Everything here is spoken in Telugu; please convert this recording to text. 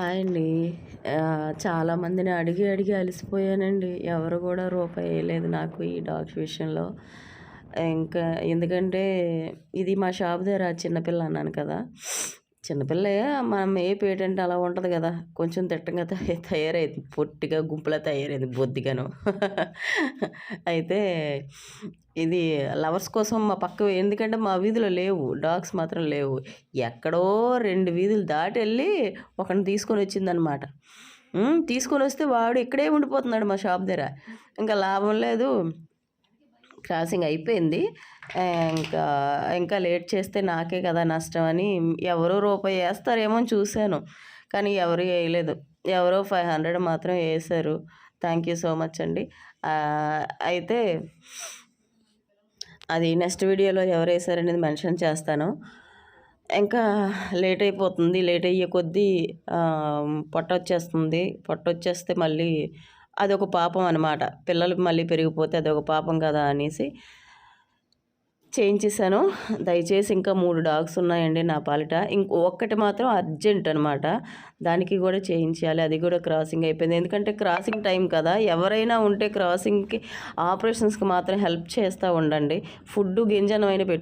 హాయ్ అండి చాలామందిని అడిగి అడిగి అలసిపోయానండి. ఎవరు కూడా రూపాయి వేయలేదు నాకు ఈ డాగ్స్ విషయంలో. ఇంకా ఎందుకంటే ఇది మా షాప్ దగ్గర చిన్నపిల్ల అన్నాను కదా. చిన్నపిల్ల మనం ఏ పేటెంట్ అలా ఉంటుంది కదా కొంచెం తిట్టంగా తయారైంది పొట్టిగా గుంపులా తయారైంది బొద్దిగాను. అయితే ఇది లవర్స్ కోసం మా పక్క ఎందుకంటే మా వీధిలో లేవు డాగ్స్ మాత్రం లేవు. ఎక్కడో రెండు వీధులు దాటి వెళ్ళి ఒకరిని తీసుకొని వచ్చిందనమాట. తీసుకొని వస్తే వాడు ఇక్కడే ఉండిపోతున్నాడు మా షాప్ దగ్గర. ఇంకా లాభం లేదు. క్రాసింగ్ అయిపోయింది. ఇంకా ఇంకా లేట్ చేస్తే నాకే కదా నష్టం అని ఎవరో రూపాయి వేస్తారేమో చూశాను. కానీ ఎవరు వేయలేదు. ఎవరో ఫైవ్ హండ్రెడ్ మాత్రం వేసారు థ్యాంక్ యూ సో మచ్ అండి. అయితే అది నెక్స్ట్ వీడియోలో ఎవరు వేశారనేది మెన్షన్ చేస్తాను. ఇంకా లేట్ అయిపోతుంది. లేట్ అయ్యే కొద్దీ పొట్ట వచ్చేస్తుంది. పొట్ట వచ్చేస్తే మళ్ళీ అదొక పాపం అనమాట పిల్లలు మళ్ళీ పెరిగిపోతే అదొక పాపం కదా అనేసి చేయించేసాను దయచేసి ఇంకా మూడు డాగ్స్ ఉన్నాయండి నా పాలిట. ఇంకో ఒక్కటి మాత్రం అర్జెంట్ అనమాట దానికి కూడా చేయించాలి అది కూడా క్రాసింగ్ అయిపోయింది. ఎందుకంటే క్రాసింగ్ టైం కదా. ఎవరైనా ఉంటే క్రాసింగ్కి ఆపరేషన్స్కి మాత్రం హెల్ప్ చేస్తూ ఉండండి. ఫుడ్ గింజనమైన పెట్టు